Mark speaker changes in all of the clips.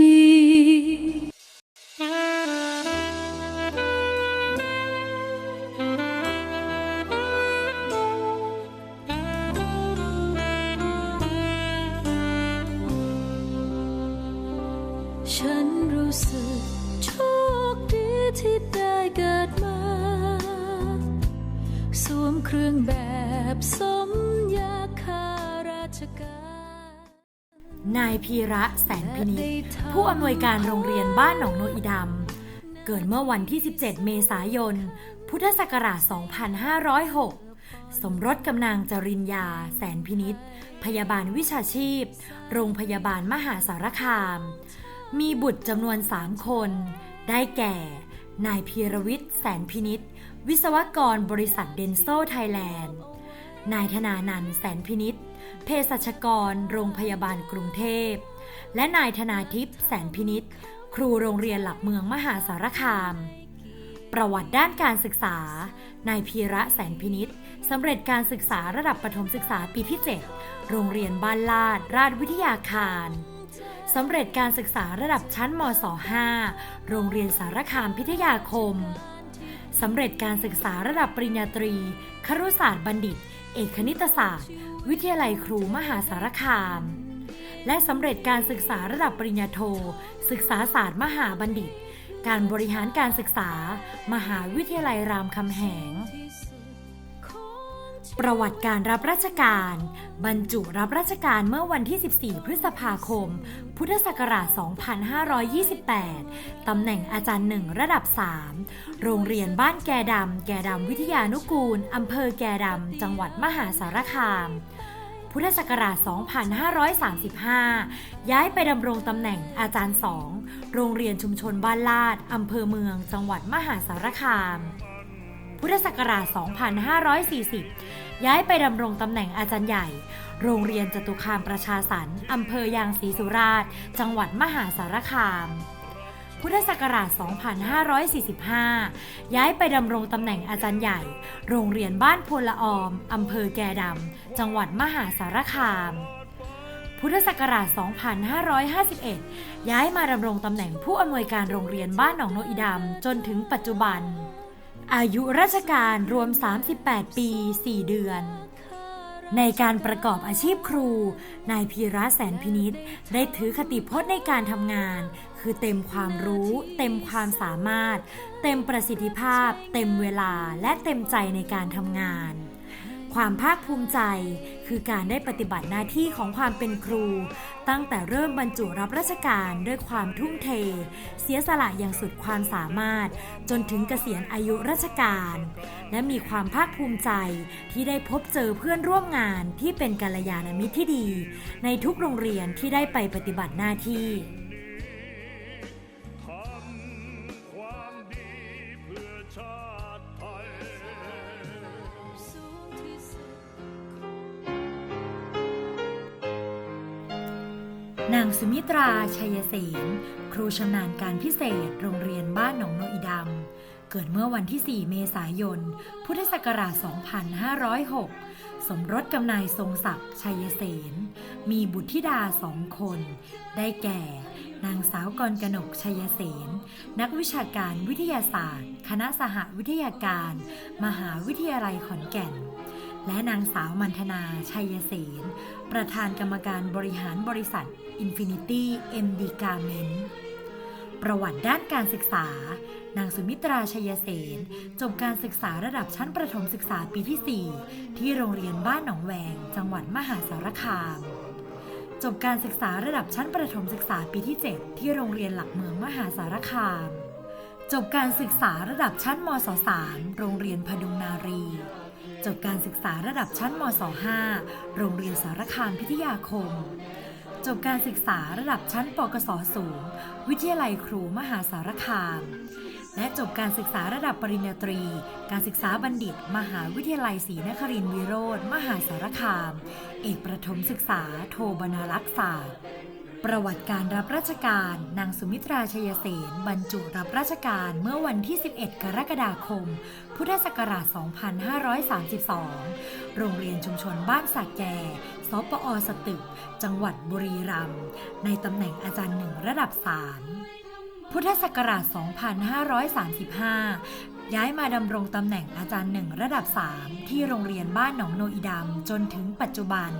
Speaker 1: ี เครื่องแบบสมยาคาราชการ
Speaker 2: นายพีระแสนพินิจผู้อำนวยการโรงเรียนบ้านหนองโนอีดำเกิดเมื่อวันที่ 17 เมษายน พุทธศักราช 2506 สมรสกำนางจริญญา แสนพินิษพยาบาลวิชาชีพ โรงพยาบาลมหาสารคาม มีบุตรจำนวน 3 คน ได้แก่ นายพีรวิทย์แสนพินิษ วิศวกรบริษัทเดนโซไทยแลนด์ นายธนานันแสนพินิษเภสัชกร โรงพยาบาลกรุงเทพ และนายธนาทิพย์แสนพินิษครูโรงเรียนหลักเมืองมหาสารคาม ประวัติด้านการศึกษา นายพีระแสนพินิษสำเร็จการศึกษาระดับประถมศึกษาปีที่ 7 โรงเรียนบ้านลาด ราชวิทยาคารสำเร็จการศึกษาระดับชั้นมศ 5 โรงเรียนสารคามพิทยาคม สำเร็จการศึกษาระดับปริญญาตรี ครุศาสตร์บัณฑิต เอกคณิตศาสตร์ วิทยาลัยครูมหาสารคาม และสำเร็จการศึกษาระดับปริญญาโท ศึกษาศาสตร์มหาบัณฑิต การบริหารการศึกษา มหาวิทยาลัยรามคำแหง ประวัติการรับราชการ บรรจุรับราชการเมื่อวันที่ 14 พฤษภาคม พุทธศักราช 2528 ตำแหน่งอาจารย์หนึ่งระดับ 3 โรงเรียนบ้านแกดำ แกดำวิทยานุกูล อำเภอแกดำ จังหวัดมหาสารคาม พุทธศักราช 2535 ย้ายไปดำรงตำแหน่งอาจารย์สองโรงเรียนชุมชนบ้านลาด อำเภอเมือง จังหวัดมหาสารคาม พุทธศักราช 2540 ย้ายไปดำรงตำแหน่งอาจารย์ใหญ่ โรงเรียนจตุคามประชาสรรค์อำเภอยางศรีสุราษฎร์จังหวัดมหาสารคาม พุทธศักราช 2545 ย้ายไปดำรงตำแหน่งอาจารย์ใหญ่ โรงเรียนบ้านพลละออมอำเภอแกดำ จังหวัดมหาสารคามพุทธศักราช 2551 ย้ายมาดำรงตำแหน่งผู้อำนวยการโรงเรียนบ้านหนองโนอีดำ จนถึงปัจจุบัน อายุราชการรวม 38 ปี 4 เดือน ในการประกอบอาชีพครู นายพีระแสนพินิษได้ถือคติพจน์ในการทำงาน คือเต็มความรู้ เต็มความสามารถ เต็มประสิทธิภาพ เต็มเวลาและเต็มใจในการทำงาน ความภาคภูมิใจ คือการได้ปฏิบัติหน้าที่ของความเป็นครู ตั้งแต่เริ่มบรรจุรับราชการด้วยความทุ่มเท เสียสละอย่างสุดความสามารถ จนถึงเกษียณอายุราชการ และมีความภาคภูมิใจที่ได้พบเจอเพื่อนร่วมงานที่เป็นกัลยาณมิตรที่ดี ในทุกโรงเรียนที่ได้ไปปฏิบัติหน้าที่ นางสุมิตราชัยเสนครูชำนาญการพิเศษ โรงเรียนบ้านหนองโนอีดำ เกิดเมื่อวันที่ 4 เมษายน พุทธศักราช 2506 สมรสกับนายทรงศักดิ์ชัยเสนมีบุตรธิดาสองคน ได้แก่ นางสาวกรกนกชัยเสนนักวิชาการวิทยาศาสตร์ คณะสหวิทยาการ มหาวิทยาลัยขอนแก่น และนางสาวมันธนาชัยเสน ประธานกรรมการบริหารบริษัท Infinity MD Garment ประวัติด้านการศึกษา นางสุมิตราชัยเสน จบการศึกษาระดับชั้นประถมศึกษาปีที่ 4 ที่โรงเรียนบ้านหนองแวง จังหวัดมหาสารคาม จบการศึกษาระดับชั้นประถมศึกษาปีที่ 7 ที่โรงเรียนหลักเมืองมหาสารคาม จบการศึกษาระดับชั้นมศ 3 โรงเรียนพดุงนารี จบการศึกษาระดับชั้นมศ5โรงเรียนสารคามพิทยาคม จบการศึกษาระดับชั้นปกศสูง วิทยาลัยครูมหาสารคาม และจบการศึกษาระดับปริญญาตรี การศึกษาบัณฑิต มหาวิทยาลัยศรีนครินทรวิโรธมหาสารคาม เอกประถมศึกษา โทบรรณรักษ์ศาสตร์ ประวัติการรับราชการ นางสุมิตราชยเสนบรรจุรับราชการเมื่อวันที่ 11 กรกฎาคม พุทธศักราช 2532 โรงเรียนชุมชนบ้านสักแก่สปอสตึก จังหวัดบุรีรัมย์ ในตำแหน่งอาจารย์หนึ่งระดับ3พุทธศักราช 2535 ย้ายมาดำรงตำแหน่งอาจารย์หนึ่งระดับ 3 ที่โรงเรียนบ้านหนองโนอีดำจนถึงปัจจุบัน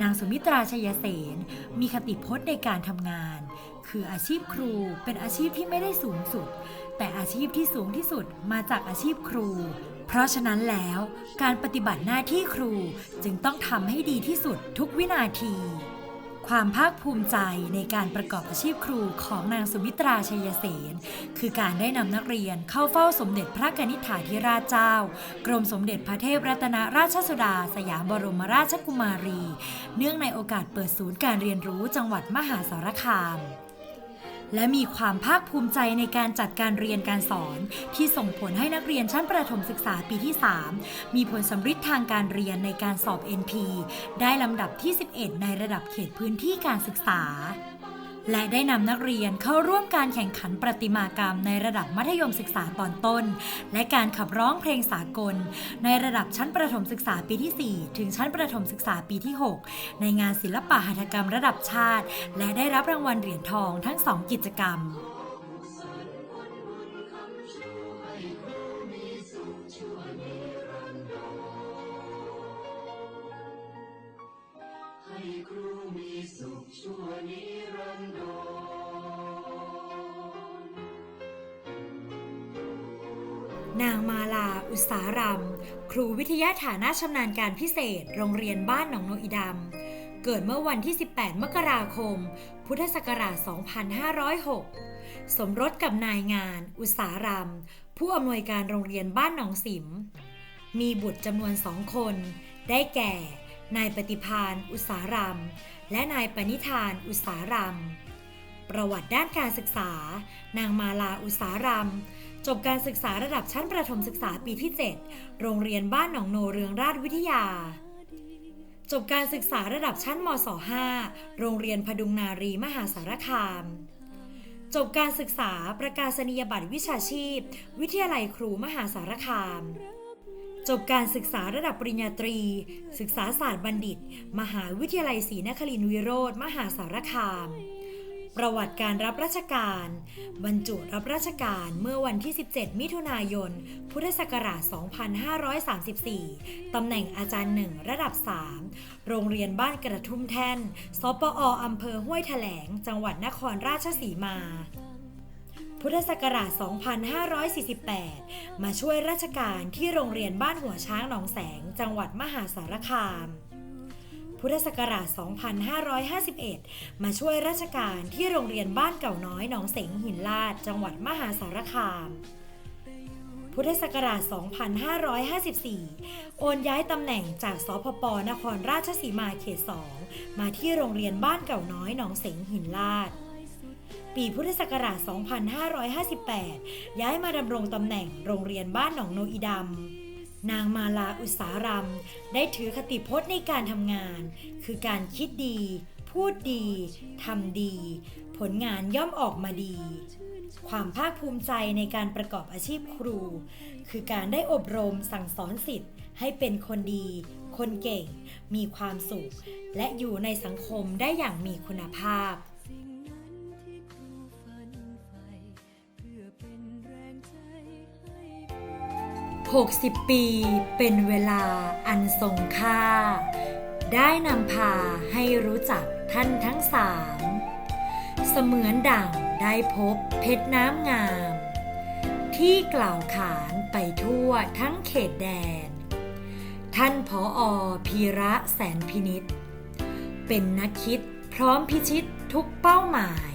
Speaker 2: นางสุมิตราชยเสนมีคติพจน์ในการทำงาน คืออาชีพครูเป็นอาชีพที่ไม่ได้สูงสุด แต่อาชีพที่สูงที่สุดมาจากอาชีพครู เพราะฉะนั้นแล้วการปฏิบัติหน้าที่ครูจึงต้องทำให้ดีที่สุดทุกวินาที ความภาคภูมิใจในการประกอบอาชีพครูของนางสุมิตราชัยเสน คือการได้นำนักเรียนเข้าเฝ้าสมเด็จพระกนิษฐาธิราชเจ้า กรมสมเด็จพระเทพรัตนราชสุดา สยามบรมราชกุมารี เนื่องในโอกาสเปิดศูนย์การเรียนรู้จังหวัดมหาสารคาม และมีความภาคภูมิใจในการจัดการเรียนการสอน ที่ส่งผลให้นักเรียนชั้นประถมศึกษาปีที่ 3 มีผลสำฤทธิ์ทางการเรียนในการสอบ NP ได้ลำดับที่ 11 ในระดับเขตพื้นที่การศึกษา และได้นำนักเรียนเข้าร่วมการแข่งขันประติมากรรมในระดับมัธยมศึกษาตอนต้น และการขับร้องเพลงสากล ในระดับชั้นประถมศึกษาปีที่ 4 ถึงชั้นประถมศึกษาปีที่ 6 ในงานศิลปะหัตถกรรมระดับชาติ และได้รับรางวัลเหรียญทองทั้งสองกิจกรรม นางมาลาอุตสารำครูวิทยาฐานะชำนาญการพิเศษ โรงเรียนบ้านหนองโนอีดำเกิดเมื่อวันที่ 18 มกราคม พุทธศักราช 2506 สมรสกับนายงาน อุตสารำผู้อำนวยการโรงเรียนบ้านหนองสิม มีบุตรจำนวนสองคน ได้แก่ นายปฏิพานอุตสารำและนายปณิธานอุตสารำประวัติด้านการศึกษา นางมาลาอุตสารำ จบการศึกษาระดับชั้นประถมศึกษาปีที่ 7 โรงเรียนบ้านหนองโนเรืองราชวิทยา จบการศึกษาระดับชั้นมศ5โรงเรียนพดุงนารีมหาสารคาม จบการศึกษาประกาศนียบัตรวิชาชีพ วิทยาลัยครูมหาสารคาม จบการศึกษาระดับปริญญาตรี ศึกษาศาสตร์บัณฑิต มหาวิทยาลัยศรีนครินทรวิโรธมหาสารคาม ประวัติการรับราชการ บรรจุรับราชการเมื่อวันที่ 17 มิถุนายน พุทธศักราช 2534 ตำแหน่งอาจารย์หนึ่งระดับ 3 โรงเรียนบ้านกระทุ่มแท่น สปออำเภอห้วยแถลง จังหวัดนครราชสีมา พุทธศักราช 2548 มาช่วยราชการที่โรงเรียนบ้านหัวช้างหนองแสง จังหวัดมหาสารคาม พุทธศักราช 2551 มาช่วยราชการที่โรงเรียนบ้านเก่าน้อยหนองเสงหินลาด จังหวัดมหาสารคาม พุทธศักราช 2554 โอนย้ายตำแหน่งจากสพปนครราชสีมาเขต 2 มาที่โรงเรียนบ้านเก่าน้อยหนองเสงหินลาดปีพุทธศักราช 2558 ย้ายมาดำรงตำแหน่งโรงเรียนบ้านหนองโนอีดำ นางมาลาอุตสารำได้ถือคติพจน์ในการทำงาน คือการคิดดี พูดดีทำดี ผลงานย่อมออกมาดี ความภาคภูมิใจในการประกอบอาชีพครู คือการได้อบรมสั่งสอนสิทธิ์ ให้เป็นคนดี คนเก่ง มีความสุข และอยู่ในสังคมได้อย่างมีคุณภาพ 60 ปีเป็นเวลาอันทรงค่า ได้นำพาให้รู้จักท่านทั้งสาม เสมือนดั่งได้พบเพชรน้ำงาม ที่กล่าวขานไปทั่วทั้งเขตแดน ท่านผออพีระแสนพินิษเป็นนักคิดพร้อมพิชิตทุกเป้าหมาย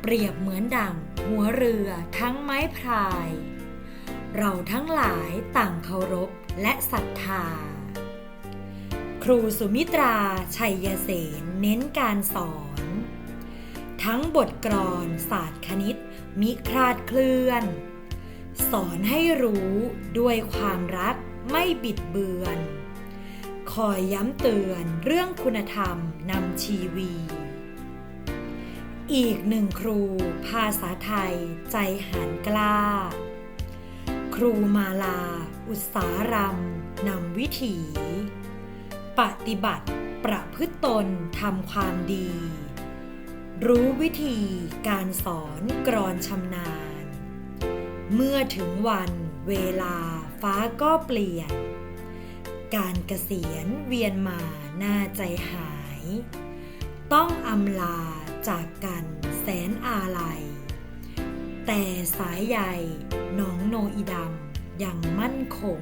Speaker 2: เปรียบเหมือนดั่งหัวเรือทั้งไม้พาย เราทั้งหลายต่างเคารพและศรัทธา ครูสุมิตรา ชัยเสนเน้นการสอน ทั้งบทกลอนศาสตร์คณิต มิคลาดเคลื่อน สอนให้รู้ด้วยความรักไม่บิดเบือน คอยย้ำเตือนเรื่องคุณธรรมนำชีวี อีกหนึ่งครูภาษาไทยใจหันกล้า ครูมาลา อุตสารำนำวิถี ปฏิบัติประพฤติตนทำความดี รู้วิธีการสอนกรอนชำนาญ เมื่อถึงวันเวลาฟ้าก็เปลี่ยน การเกษียณเวียนมาหน้าใจหาย ต้องอำลาจากกันแสนอาลัย แต่สายใยน้องโนอีดำยังมั่นคง